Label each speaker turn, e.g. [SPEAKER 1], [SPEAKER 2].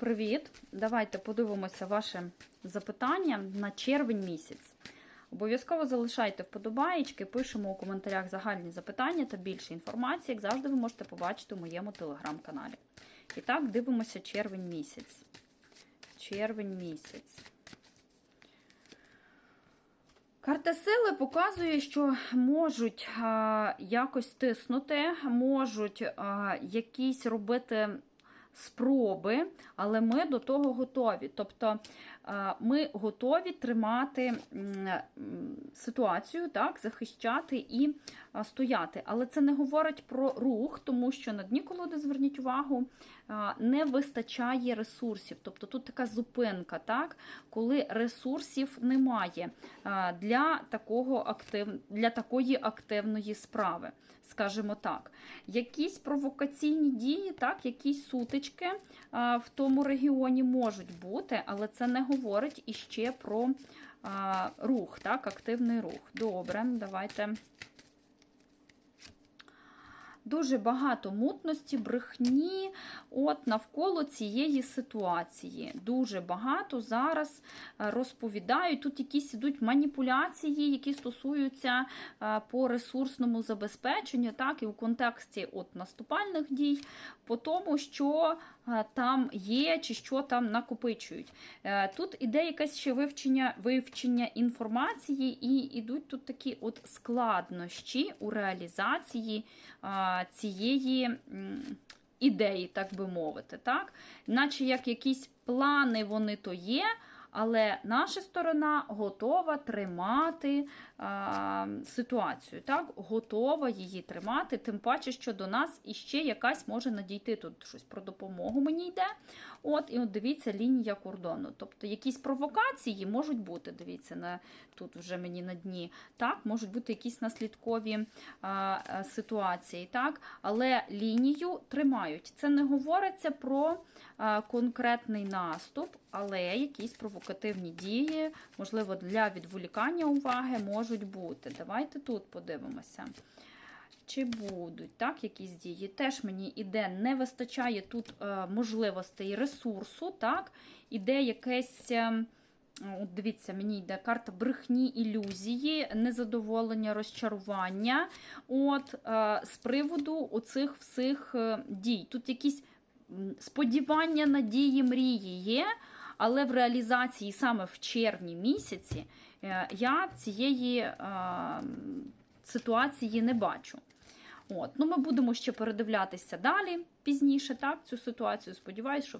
[SPEAKER 1] привіт! Давайте подивимося ваше запитання на червень місяць. Обов'язково залишайте вподобаєчки, пишемо у коментарях загальні запитання та більше інформації, як завжди, ви можете побачити у моєму телеграм-каналі. І так, дивимося червень місяць. Червень місяць. Карта сили показує, що можуть якось тиснути, можуть якісь робити спроби, але ми до того готові. Тобто ми готові тримати ситуацію, так, захищати і стояти. Але це не говорить про рух, тому що на дні колоди, зверніть увагу, не вистачає ресурсів. Тобто тут така зупинка, так, коли ресурсів немає для, такого актив... для такої активної справи. Скажімо так, якісь провокаційні дії, так, якісь сутички а, в тому регіоні можуть бути, але це не говорить іще про а, рух, так, активний рух. Добре, давайте. Дуже багато мутності, брехні от навколо цієї ситуації. Дуже багато зараз е, розповідають. Тут якісь ідуть маніпуляції, які стосуються е, по ресурсному забезпеченню, так, і у контексті от наступальних дій, по тому, що е, там є, чи що там накопичують. Тут іде якесь ще вивчення, вивчення інформації, і йдуть тут такі от складнощі у реалізації цієї ідеї, так би мовити. так? Наче як якісь плани вони то є, але наша сторона готова тримати а, ситуацію, так? готова її тримати, тим паче, що до нас іще якась може надійти тут щось про допомогу мені йде. От, І от дивіться, лінія кордону. Тобто якісь провокації можуть бути, дивіться, на, тут вже мені на дні, так, можуть бути якісь наслідкові а, ситуації, так, але лінію тримають. Це не говориться про а, конкретний наступ, але якісь провокативні дії, можливо, для відволікання уваги можуть бути. Давайте тут подивимося. Чи будуть так, якісь дії? Теж мені іде, не вистачає тут е, можливостей ресурсу, так, іде якесь. Е, От Дивіться, мені йде карта брехні, ілюзії, незадоволення, розчарування. От, е, З приводу оцих всіх дій. Тут якісь сподівання, надії, мрії є, але в реалізації саме в червні місяці е, я цієї е, ситуації не бачу. От. Ну, Ми будемо ще передивлятися далі пізніше так, цю ситуацію. Сподіваюсь, що